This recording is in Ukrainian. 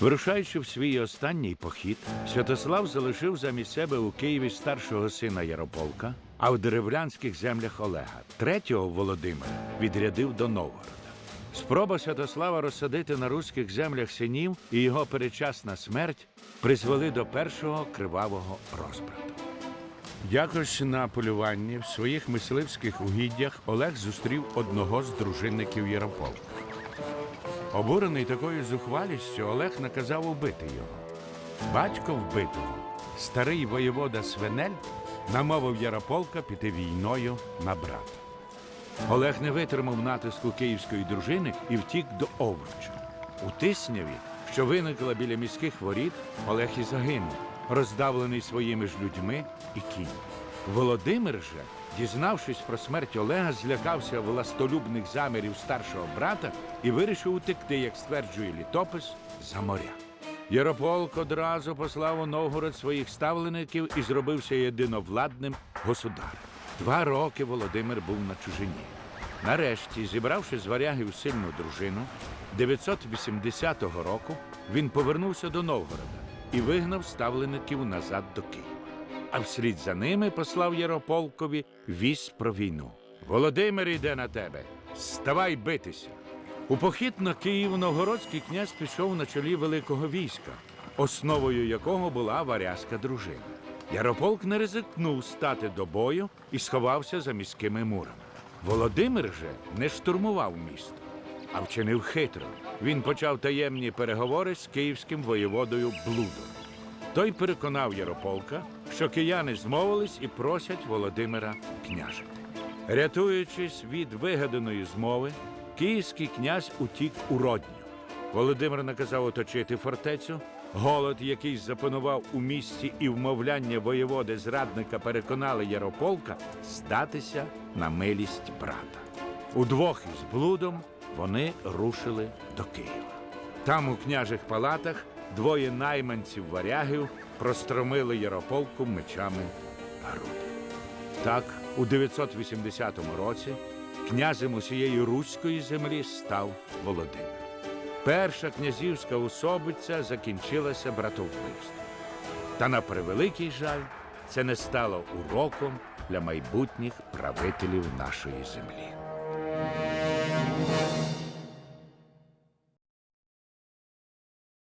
Вирушаючи в свій останній похід, Святослав залишив замість себе у Києві старшого сина Ярополка, а в деревлянських землях Олега, третього Володимира, відрядив до Новгорода. Спроба Святослава розсадити на руських землях синів і його передчасна смерть призвели до першого кривавого розбрату. Якось на полюванні в своїх мисливських угіддях Олег зустрів одного з дружинників Ярополка. Обурений такою зухвалістю, Олег наказав убити його. Батько вбитого, старий воєвода Свенель, намовив Ярополка піти війною на брата. Олег не витримав натиску київської дружини і втік до Овруча. У Тисняві, що виникла біля міських воріт, Олег і загинув, роздавлений своїми ж людьми і кіньми. Володимир же, дізнавшись про смерть Олега, злякався властолюбних замірів старшого брата і вирішив утекти, як стверджує літопис, за моря. Ярополк одразу послав у Новгород своїх ставлеників і зробився єдиновладним государем. Два роки Володимир був на чужині. Нарешті, зібравши з варягів сильну дружину, 980 року він повернувся до Новгорода і вигнав ставлеників назад до Києва. А вслід за ними послав Ярополкові вість про війну. Володимир йде на тебе. Ставай битися. У похід на Київ новгородський князь пішов на чолі великого війська, основою якого була варязька дружина. Ярополк не ризикнув стати до бою і сховався за міськими мурами. Володимир же не штурмував місто, а вчинив хитро. Він почав таємні переговори з київським воєводою Блудом. Той переконав Ярополка, що кияни змовились і просять Володимира княжити. Рятуючись від вигаданої змови, київський князь утік у Родню. Володимир наказав оточити фортецю. Голод, який запанував у місті, і вмовляння воєводи зрадника переконали Ярополка здатися на милість брата. Удвох із блудом вони рушили до Києва. Там, у княжих палатах, двоє найманців варягів простромили Ярополку мечами груди. Так, у 980 році князем усієї руської землі став Володимир. Перша князівська особиця закінчилася братовбивством. Та на превеликий жаль, це не стало уроком для майбутніх правителів нашої землі.